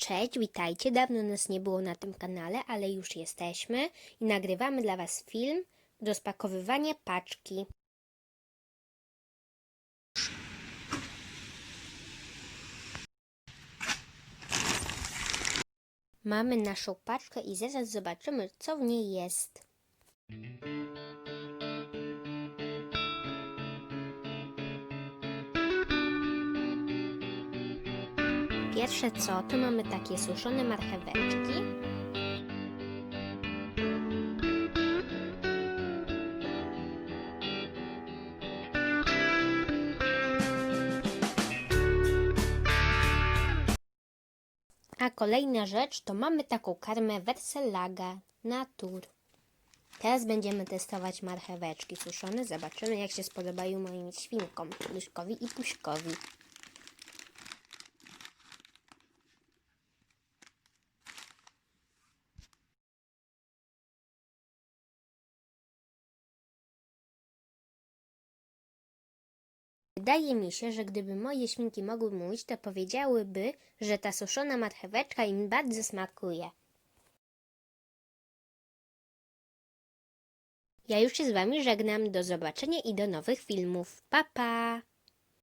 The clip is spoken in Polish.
Cześć, witajcie. Dawno nas nie było na tym kanale, ale już jesteśmy i nagrywamy dla Was film Rozpakowywanie paczki. Mamy naszą paczkę i zaraz zobaczymy, co w niej jest. Pierwsze co, to mamy takie suszone marcheweczki. A kolejna rzecz to mamy taką karmę Versellaga Natur. Teraz będziemy testować marcheweczki suszone. Zobaczymy jak się spodobają moim świnkom, Luśkowi i Puśkowi. Wydaje mi się, że gdyby moje świnki mogły mówić, to powiedziałyby, że ta suszona marcheweczka im bardzo smakuje. Ja już się z Wami żegnam. Do zobaczenia i do nowych filmów. Pa, pa!